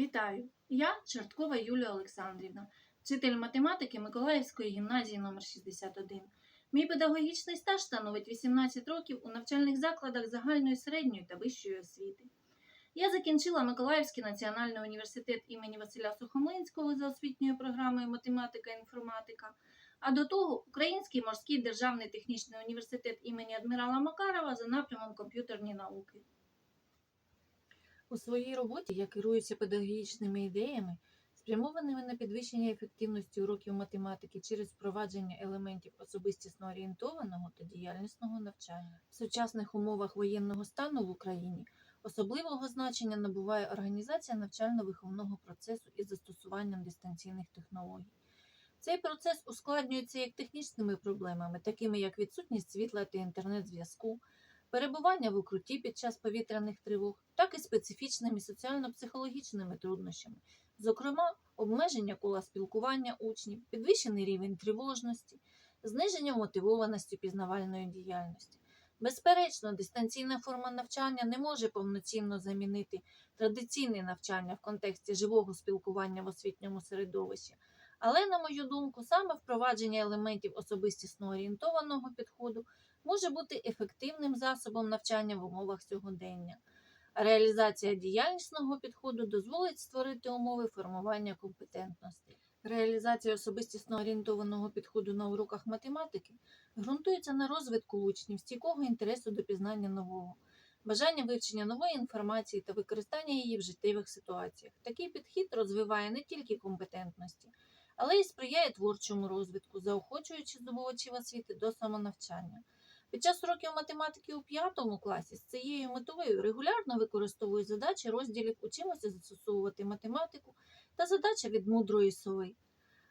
Вітаю! Я Чорткова Юлія Олександрівна, вчитель математики Миколаївської гімназії номер 61 Мій педагогічний стаж становить 18 років у навчальних закладах загальної середньої та вищої освіти. Я закінчила Миколаївський національний університет імені Василя Сухомлинського за освітньою програмою математика і інформатика, а до того Український морський державний технічний університет імені адмірала Макарова за напрямом комп'ютерні науки. У своїй роботі я керуюся педагогічними ідеями, спрямованими на підвищення ефективності уроків математики через впровадження елементів особистісно орієнтованого та діяльнісного навчання. В сучасних умовах воєнного стану в Україні особливого значення набуває організація навчально-виховного процесу із застосуванням дистанційних технологій. Цей процес ускладнюється як технічними проблемами, такими як відсутність світла та інтернет-зв'язку, перебування в укрутті під час повітряних тривог, так і специфічними соціально-психологічними труднощами, зокрема, обмеження кола спілкування учнів, підвищений рівень тривожності, зниження мотивованості пізнавальної діяльності. Безперечно, дистанційна форма навчання не може повноцінно замінити традиційне навчання в контексті живого спілкування в освітньому середовищі. Але, на мою думку, саме впровадження елементів особистісно орієнтованого підходу може бути ефективним засобом навчання в умовах сьогодення. Реалізація діяльнісного підходу дозволить створити умови формування компетентності. Реалізація особистісно орієнтованого підходу на уроках математики ґрунтується на розвитку учнів стійкого інтересу до пізнання нового, бажання вивчення нової інформації та використання її в життєвих ситуаціях. Такий підхід розвиває не тільки компетентності, але й сприяє творчому розвитку, заохочуючи здобувачів освіти до самонавчання. Під час уроків математики у 5 класі з цією метою регулярно використовую задачі розділів Учимося застосовувати математику та задача від мудрої сови.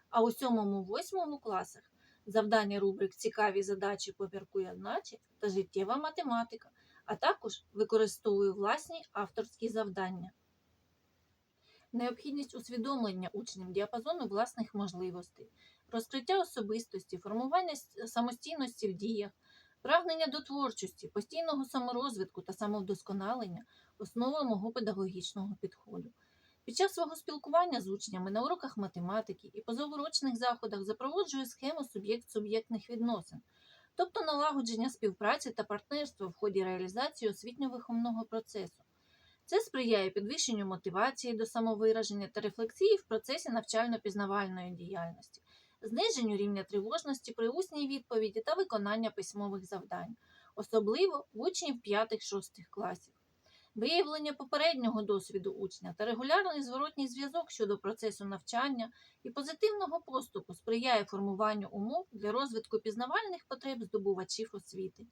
А у 7-8 класах завдання рубрик Цікаві задачі поміркує одначе та життєва математика, а також використовую власні авторські завдання. Необхідність усвідомлення учням діапазону власних можливостей, розкриття особистості, формування самостійності в діях, прагнення до творчості, постійного саморозвитку та самовдосконалення основа мого педагогічного підходу. Під час свого спілкування з учнями на уроках математики і позаурочних заходах запроводжую схему суб'єкт-суб'єктних відносин, тобто налагодження співпраці та партнерства в ході реалізації освітньо-виховного процесу. Це сприяє підвищенню мотивації до самовираження та рефлексії в процесі навчально-пізнавальної діяльності, зниженню рівня тривожності при усній відповіді та виконання письмових завдань, особливо учнів 5-6 класів. Виявлення попереднього досвіду учня та регулярний зворотній зв'язок щодо процесу навчання і позитивного поступу сприяє формуванню умов для розвитку пізнавальних потреб здобувачів освіти.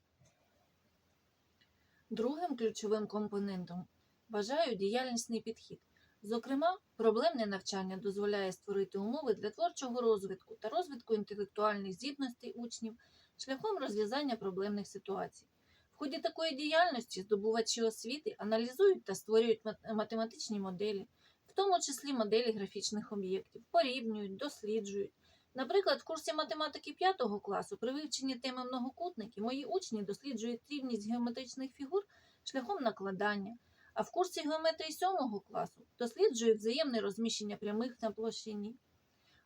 Другим ключовим компонентом вважаю діяльнісний підхід. Зокрема, проблемне навчання дозволяє створити умови для творчого розвитку та розвитку інтелектуальних здібностей учнів шляхом розв'язання проблемних ситуацій. В ході такої діяльності здобувачі освіти аналізують та створюють математичні моделі, в тому числі моделі графічних об'єктів, порівнюють, досліджують. Наприклад, в курсі математики 5 класу при вивченні теми многокутники мої учні досліджують рівність геометричних фігур шляхом накладання, а в курсі геометрії 7 класу досліджують взаємне розміщення прямих на площині.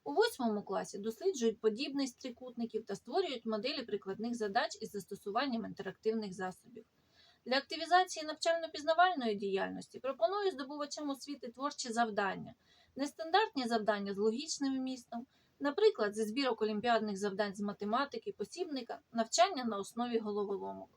У 8 класі досліджують подібність трикутників та створюють моделі прикладних задач із застосуванням інтерактивних засобів. Для активізації навчально-пізнавальної діяльності пропоную здобувачам освіти творчі завдання, нестандартні завдання з логічним вмістом, наприклад, зі збірок олімпіадних завдань з математики, посібника, навчання на основі головоломок.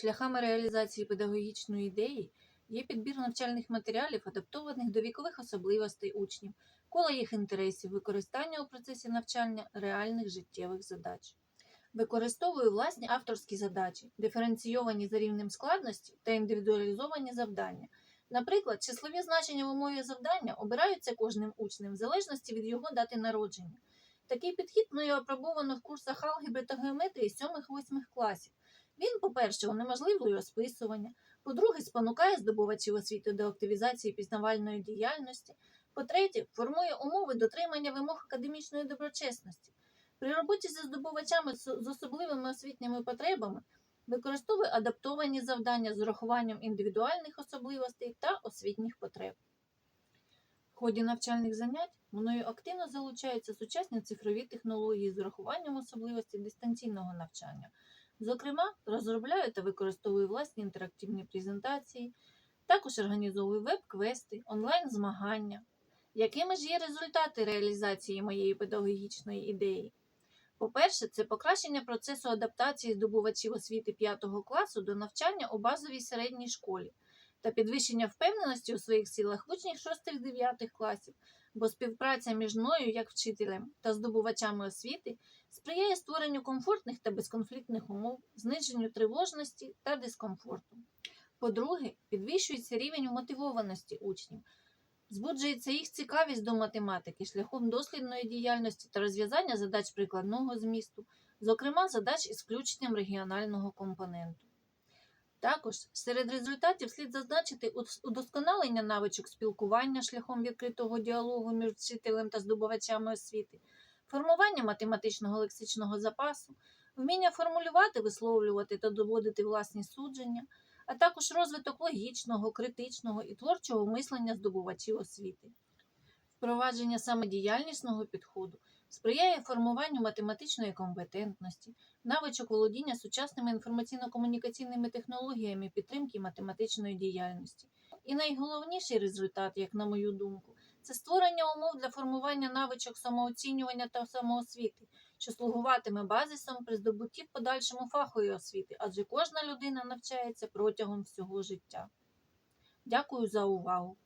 Шляхами реалізації педагогічної ідеї є підбір навчальних матеріалів, адаптованих до вікових особливостей учнів, кола їх інтересів, використання у процесі навчання реальних життєвих задач. Використовую власні авторські задачі, диференційовані за рівнем складності та індивідуалізовані завдання. Наприклад, числові значення в умові завдання обираються кожним учнем в залежності від його дати народження. Такий підхід мною опробовано в курсах алгебри та геометрії 7-8 класів. Він, по-перше, унеможливлює розписування, по-друге, спонукає здобувачів освіти до активізації пізнавальної діяльності, по-третє, формує умови дотримання вимог академічної доброчесності. При роботі зі здобувачами з особливими освітніми потребами використовує адаптовані завдання з урахуванням індивідуальних особливостей та освітніх потреб. В ході навчальних занять мною активно залучаються сучасні цифрові технології з урахуванням особливостей дистанційного навчання. Зокрема, розробляю та використовую власні інтерактивні презентації, також організовую веб-квести, онлайн-змагання. Якими ж є результати реалізації моєї педагогічної ідеї? По-перше, це покращення процесу адаптації здобувачів освіти 5 класу до навчання у базовій середній школі та підвищення впевненості у своїх силах учнів 6-9 класів, бо співпраця між мною як вчителем та здобувачами освіти сприяє створенню комфортних та безконфліктних умов, зниженню тривожності та дискомфорту. По-друге, підвищується рівень мотивованості учнів, збуджується їх цікавість до математики шляхом дослідної діяльності та розв'язання задач прикладного змісту, зокрема задач із включенням регіонального компоненту. Також серед результатів слід зазначити удосконалення навичок спілкування шляхом відкритого діалогу між вчителем та здобувачами освіти, формування математичного лексичного запасу, вміння формулювати, висловлювати та доводити власні судження, а також розвиток логічного, критичного і творчого мислення здобувачів освіти. Впровадження самодіяльнісного підходу сприяє формуванню математичної компетентності, навичок володіння сучасними інформаційно-комунікаційними технологіями підтримки математичної діяльності. І найголовніший результат, як на мою думку, це створення умов для формування навичок самооцінювання та самоосвіти, що слугуватиме базисом при здобутті в подальшому фахової освіти, адже кожна людина навчається протягом всього життя. Дякую за увагу!